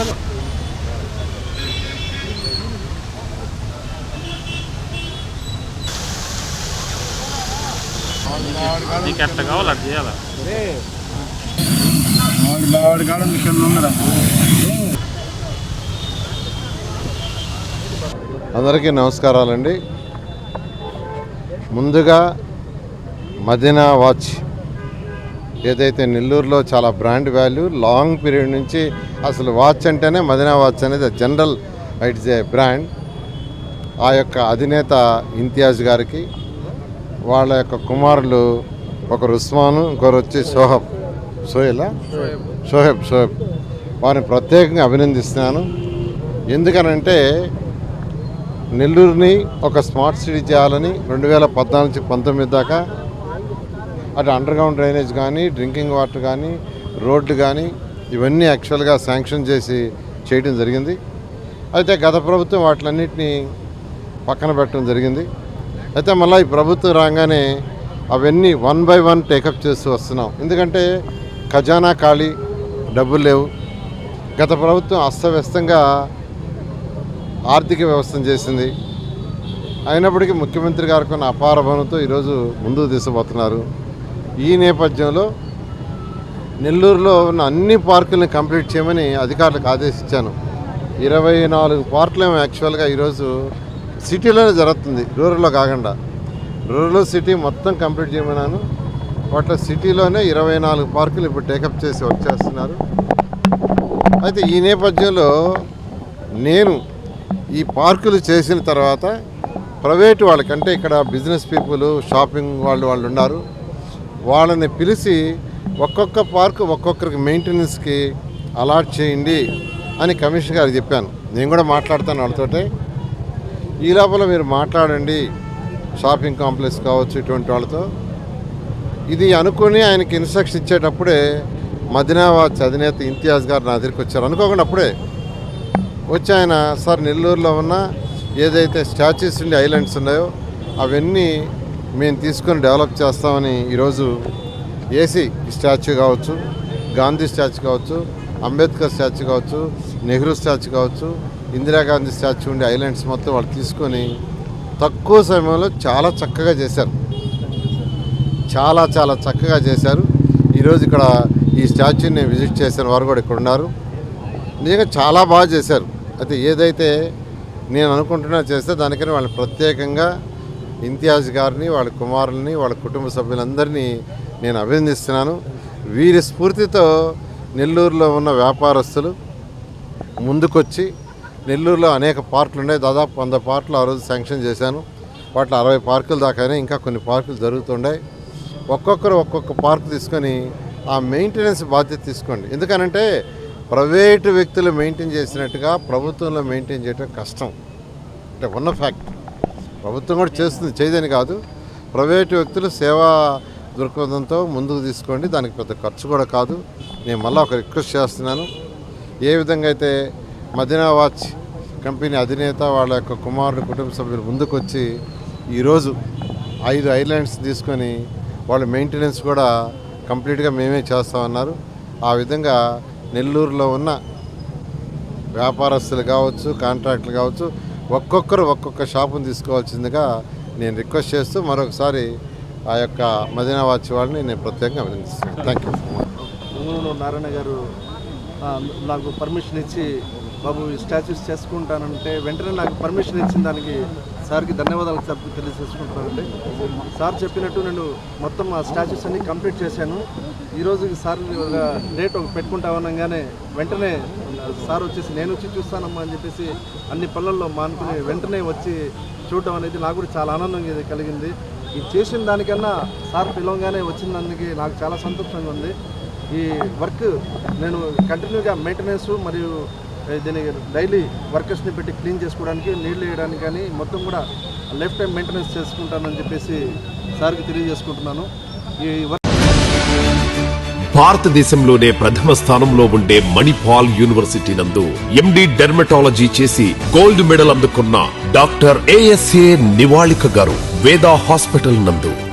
అసలు అందరికీ నమస్కారాలండి. ముందుగా మదీనా వాచ్. ఏదైతే నెల్లూరులో చాలా బ్రాండ్ వాల్యూ లాంగ్ పీరియడ్ నుంచి అసలు వాచ్ అంటేనే మదీనా వాచ్ అనేది జనరల్ ఇట్స్ ఏ బ్రాండ్ ఆ యొక్క అధినేత ఇంతియాజ్ గారికి వాళ్ళ యొక్క కుమారులు ఒకరు ఉస్మాను ఇంకొకరు వచ్చి సోహబ్ సోహెలా షోహెబ్ షోహెబ్ వారిని ప్రత్యేకంగా అభినందిస్తున్నాను. ఎందుకనంటే నెల్లూరుని ఒక స్మార్ట్ సిటీ చేయాలని రెండు వేల పద్నాలుగు నుంచి పంతొమ్మిది దాకా అటు అండర్ గ్రౌండ్ డ్రైనేజ్ కానీ డ్రింకింగ్ వాటర్ కానీ రోడ్లు కానీ ఇవన్నీ యాక్చువల్గా శాంక్షన్ చేసి చేయడం జరిగింది. అయితే గత ప్రభుత్వం వాటిలన్నింటినీ పక్కన పెట్టడం జరిగింది. అయితే మళ్ళీ ఈ ప్రభుత్వం రాగానే అవన్నీ వన్ బై వన్ టేకప్ చేస్తూ వస్తున్నాం. ఎందుకంటే ఖజానా ఖాళీ డబ్బులు లేవు. గత ప్రభుత్వం అస్తవ్యస్తంగా ఆర్థిక వ్యవస్థను చేసింది. అయినప్పటికీ ముఖ్యమంత్రి గారికి ఉన్న అపార భవనంతో ఈరోజు ముందుకు తీసుకుపోతున్నారు. ఈ నేపథ్యంలో నెల్లూరులో ఉన్న అన్ని పార్కుల్ని కంప్లీట్ చేయమని అధికారులకు ఆదేశించాను. ఇరవై నాలుగు పార్కులేమో యాక్చువల్గా ఈరోజు సిటీలోనే జరుగుతుంది రూరల్లో కాకుండా. రూరల్ సిటీ మొత్తం కంప్లీట్ చేయమన్నాను. వాటిలో సిటీలోనే ఇరవై నాలుగు పార్కులు ఇప్పుడు టేకప్ చేసి వర్క్ చేస్తున్నారు. అయితే ఈ నేపథ్యంలో నేను ఈ పార్కులు చేసిన తర్వాత ప్రైవేటు వాళ్ళకంటే ఇక్కడ బిజినెస్ పీపుల్ షాపింగ్ వాళ్ళు వాళ్ళు ఉన్నారు. వాళ్ళని పిలిచి ఒక్కొక్క పార్క్ ఒక్కొక్కరికి మెయింటెనెన్స్కి అలాట్ చేయండి అని కమిషనర్ గారు చెప్పాను. నేను కూడా మాట్లాడతాను వాళ్ళతోటే. ఈ లోపల మీరు మాట్లాడండి. షాపింగ్ కాంప్లెక్స్ కావచ్చు ఇటువంటి వాళ్ళతో. ఇది అనుకుని ఆయనకి ఇన్స్ట్రక్షన్ ఇచ్చేటప్పుడే మదినాబాద్ అధినేత ఇంతియాజ్ గారు నా దగ్గరికి వచ్చారు. అనుకోకుండా అప్పుడే వచ్చి ఆయన సార్ నెల్లూరులో ఉన్న ఏదైతే స్టాచ్యూస్ ఉండి ఐలాండ్స్ ఉన్నాయో అవన్నీ మేము తీసుకొని డెవలప్ చేస్తామని ఈరోజు ఏసీ స్టాచ్యూ కావచ్చు గాంధీ స్టాచ్యూ కావచ్చు అంబేద్కర్ స్టాచ్యూ కావచ్చు నెహ్రూ స్టాచ్యూ కావచ్చు ఇందిరాగాంధీ స్టాచ్యూ ఉండే ఐలాండ్స్ మొత్తం వాళ్ళు తీసుకొని తక్కువ సమయంలో చాలా చక్కగా చేశారు. చాలా చాలా చక్కగా చేశారు. ఈరోజు ఇక్కడ ఈ స్టాచ్యూని నేను విజిట్ చేసిన వారు కూడా ఇక్కడ ఉన్నారు. నిజంగా చాలా బాగా చేశారు. అయితే ఏదైతే నేను అనుకుంటున్నా చేస్తే దానికని వాళ్ళు ప్రత్యేకంగా ఇంతియాజ్ గారిని వాళ్ళ కుమారుల్ని వాళ్ళ కుటుంబ సభ్యులందరినీ నేను అభినందిస్తున్నాను. వీరి స్ఫూర్తితో నెల్లూరులో ఉన్న వ్యాపారస్తులు ముందుకొచ్చి నెల్లూరులో అనేక పార్కులు ఉన్నాయి. దాదాపు వంద పార్కులు ఆ రోజు శాంక్షన్ చేశాను. వాటిలో అరవై పార్కులు దాకానే ఇంకా కొన్ని పార్కులు జరుగుతుండే ఒక్కొక్కరు ఒక్కొక్క పార్క్ తీసుకొని ఆ మెయింటెనెన్స్ బాధ్యత తీసుకోండి. ఎందుకనంటే ప్రైవేటు వ్యక్తులు మెయింటైన్ చేసినట్టుగా ప్రభుత్వంలో మెయింటైన్ చేయడం కష్టం. అంటే ఉన్న ఫ్యాక్ట్. ప్రభుత్వం కూడా చేస్తుంది చేయదని కాదు. ప్రైవేటు వ్యక్తులు సేవా దృక్పథంతో ముందుకు తీసుకోండి దానికి పెద్ద ఖర్చు కూడా కాదు. నేను మళ్ళీ ఒక రిక్వెస్ట్ చేస్తున్నాను. ఏ విధంగా అయితే మదీనా వాచ్ కంపెనీ అధినేత వాళ్ళ యొక్క కుమారుడు కుటుంబ సభ్యులు ముందుకు వచ్చి ఈరోజు ఐదు ఐలాండ్స్ తీసుకొని వాళ్ళ మెయింటెనెన్స్ కూడా కంప్లీట్గా మేమే చేస్తామన్నారు. ఆ విధంగా నెల్లూరులో ఉన్న వ్యాపారస్తులు కావచ్చు కాంట్రాక్టులు కావచ్చు ఒక్కొక్కరు ఒక్కొక్క షాపును తీసుకోవాల్సిందిగా నేను రిక్వెస్ట్ చేస్తూ మరొకసారి ఆ యొక్క మదీనా వాచ్ వాళ్ళని నేను ప్రత్యేకంగా అభినందిస్తున్నాను. థ్యాంక్ యూ ముంగునూరు నారాయణ గారు నాకు పర్మిషన్ ఇచ్చి బాబు ఈ స్టాచ్యూస్ చేసుకుంటానంటే వెంటనే నాకు పర్మిషన్ ఇచ్చిన దానికి సార్కి ధన్యవాదాలు సార్ తెలియజేసుకుంటున్నానండి. సార్ చెప్పినట్టు నేను మొత్తం ఆ స్టాచ్యూస్ అన్ని కంప్లీట్ చేశాను. ఈరోజు సార్ ఒక డేట్ ఒక పెట్టుకుంటామనగానే వెంటనే సార్ వచ్చేసి నేను వచ్చి చూస్తానమ్మా అని చెప్పేసి అన్ని పనులలో మానుకుని వెంటనే వచ్చి చూడటం అనేది నాకు కూడా చాలా ఆనందం కలిగింది. ఇది చేసిన దానికన్నా సార్ పిలవగానే వచ్చినందుకు నాకు చాలా సంతోషంగా ఉంది. ఈ వర్క్ నేను కంటిన్యూగా మెయింటెనెన్స్ మరియు దీనికి డైలీ వర్కర్స్ని పెట్టి క్లీన్ చేసుకోవడానికి నీళ్ళు వేయడానికి కానీ మొత్తం కూడా లైఫ్ టైం మెయింటెనెన్స్ చేసుకుంటానని చెప్పేసి సార్కి తెలియజేసుకుంటున్నాను. ఈ భారతదేశంలోనే ప్రథమ స్థానంలో ఉండే మణిపాల్ యూనివర్సిటీ నందు ఎండి డెర్మటాలజీ చేసి గోల్డ్ మెడల్ అందుకున్న డాక్టర్ ఏఎస్ఏ నివాళిక గారు వేదా హాస్పిటల్ నందు